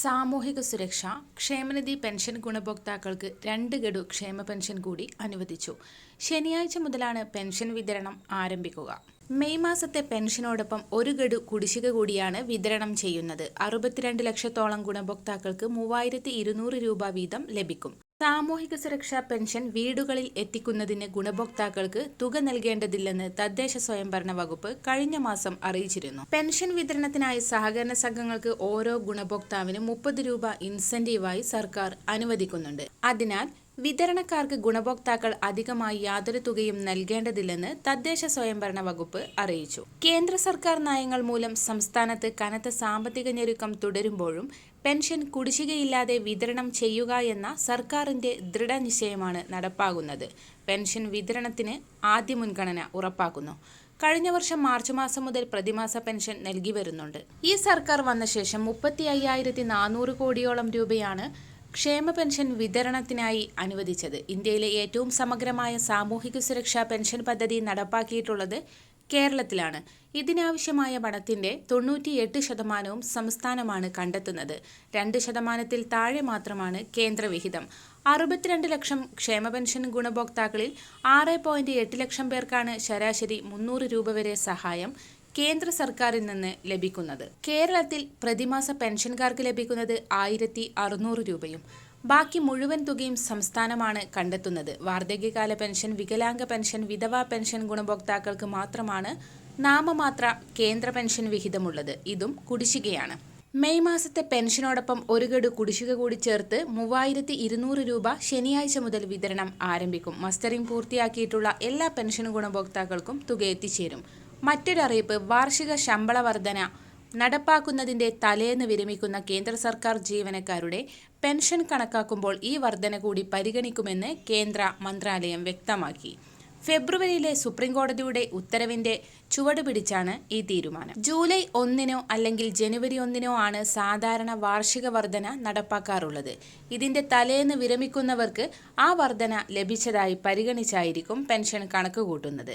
സാമൂഹിക സുരക്ഷ ക്ഷേമനിധി പെൻഷൻ ഗുണഭോക്താക്കൾക്ക് രണ്ട് ഗഡു ക്ഷേമ പെൻഷൻ കൂടി അനുവദിച്ചു. ശനിയാഴ്ച മുതലാണ് പെൻഷൻ വിതരണം ആരംഭിക്കുക. മെയ് മാസത്തെ പെൻഷനോടൊപ്പം ഒരു ഗഡു കുടിശ്ശിക കൂടിയാണ് വിതരണം ചെയ്യുന്നത്. അറുപത്തിരണ്ട് ലക്ഷത്തോളം ഗുണഭോക്താക്കൾക്ക് മൂവായിരത്തി ഇരുന്നൂറ് രൂപ വീതം ലഭിക്കും. സാമൂഹിക സുരക്ഷാ പെൻഷൻ വീടുകളിൽ എത്തിക്കുന്നതിന് ഗുണഭോക്താക്കൾക്ക് തുക നൽകേണ്ടതില്ലെന്ന് തദ്ദേശ സ്വയംഭരണ വകുപ്പ് കഴിഞ്ഞ മാസം അറിയിച്ചിരുന്നു. പെൻഷൻ വിതരണത്തിനായി സഹകരണ സംഘങ്ങൾക്ക് ഓരോ ഗുണഭോക്താവിനും മുപ്പത് രൂപ ഇൻസെന്റീവായി സർക്കാർ അനുവദിക്കുന്നുണ്ട്. അതിനാൽ വിതരണക്കാർക്ക് ഗുണഭോക്താക്കൾ അധികമായി യാതൊരു തുകയും നൽകേണ്ടതില്ലെന്ന് തദ്ദേശ സ്വയംഭരണ വകുപ്പ് അറിയിച്ചു. കേന്ദ്ര സർക്കാർ നയങ്ങൾ മൂലം സംസ്ഥാനത്ത് കനത്ത സാമ്പത്തിക ഞെരുക്കം തുടരുമ്പോഴും പെൻഷൻ കുടിശ്ശികയില്ലാതെ വിതരണം ചെയ്യുക എന്ന സർക്കാരിന്റെ ദൃഢനിശ്ചയമാണ് നടപ്പാകുന്നത് പെൻഷൻ വിതരണത്തിന് ആദ്യ മുൻഗണന ഉറപ്പാക്കുന്നു. കഴിഞ്ഞ വർഷം മാർച്ച് മാസം മുതൽ പ്രതിമാസ പെൻഷൻ നൽകി വരുന്നുണ്ട്. ഈ സർക്കാർ വന്ന ശേഷം മുപ്പത്തി അയ്യായിരത്തി നാനൂറ് കോടിയോളം രൂപയാണ് ക്ഷേമ പെൻഷൻ വിതരണത്തിനായി അനുവദിച്ചത്. ഇന്ത്യയിലെ ഏറ്റവും സമഗ്രമായ സാമൂഹിക സുരക്ഷാ പെൻഷൻ പദ്ധതി നടപ്പാക്കിയിട്ടുള്ളത് കേരളത്തിലാണ്. ഇതിനാവശ്യമായ പണത്തിന്റെ തൊണ്ണൂറ്റിയെട്ട് ശതമാനവും സംസ്ഥാനമാണ് കണ്ടെത്തുന്നത്. രണ്ട് ശതമാനത്തിൽ താഴെ മാത്രമാണ് കേന്ദ്രവിഹിതം. അറുപത്തിരണ്ട് ലക്ഷം ക്ഷേമ പെൻഷൻ ഗുണഭോക്താക്കളിൽ ആറ് പോയിന്റ് എട്ട് ലക്ഷം പേർക്കാണ് ശരാശരി മുന്നൂറ് രൂപ വരെ സഹായം. കേന്ദ്ര സർക്കാരിൽ നിന്ന് ലഭിക്കുന്നത്. കേരളത്തിൽ പ്രതിമാസ പെൻഷൻകാർക്ക് ലഭിക്കുന്നത് ആയിരത്തി അറുന്നൂറ് രൂപയും ബാക്കി മുഴുവൻ തുകയും സംസ്ഥാനമാണ് കണ്ടെത്തുന്നത്. വാർദ്ധക്യകാല പെൻഷൻ വികലാംഗ പെൻഷൻ വിധവാ പെൻഷൻ ഗുണഭോക്താക്കൾക്ക് മാത്രമാണ് നാമമാത്ര കേന്ദ്ര പെൻഷൻ വിഹിതമുള്ളത്. ഇതും കുടിശ്ശികയാണ്. മെയ് മാസത്തെ പെൻഷനോടൊപ്പം ഒരു ഗഡു കുടിശ്ശിക കൂടി ചേർത്ത് മൂവായിരത്തി ഇരുന്നൂറ് രൂപ ശനിയാഴ്ച മുതൽ വിതരണം ആരംഭിക്കും. മസ്റ്ററിംഗ് പൂർത്തിയാക്കിയിട്ടുള്ള എല്ലാ പെൻഷൻ ഗുണഭോക്താക്കൾക്കും തുക എത്തിച്ചേരും. മറ്റൊരറിയിപ്പ് വാർഷിക ശമ്പള വർധന നടപ്പാക്കുന്നതിന്റെ തലേന്ന് വിരമിക്കുന്ന കേന്ദ്ര സർക്കാർ ജീവനക്കാരുടെ പെൻഷൻ കണക്കാക്കുമ്പോൾ ഈ വർധന കൂടി പരിഗണിക്കുമെന്ന് കേന്ദ്ര മന്ത്രാലയം വ്യക്തമാക്കി. ഫെബ്രുവരിയിലെ സുപ്രീം കോടതിയുടെ ഉത്തരവിന്റെ ചുവട് പിടിച്ചാണ് ഈ തീരുമാനം. ജൂലൈ ഒന്നിനോ അല്ലെങ്കിൽ ജനുവരി ഒന്നിനോ ആണ് സാധാരണ വാർഷിക വർധന നടപ്പാക്കാറുള്ളത്. ഇതിന്റെ തലേന്ന് വിരമിക്കുന്നവർക്ക് ആ വർധന ലഭിച്ചതായി പരിഗണിച്ചായിരിക്കും പെൻഷൻ കണക്ക് കൂട്ടുന്നത്.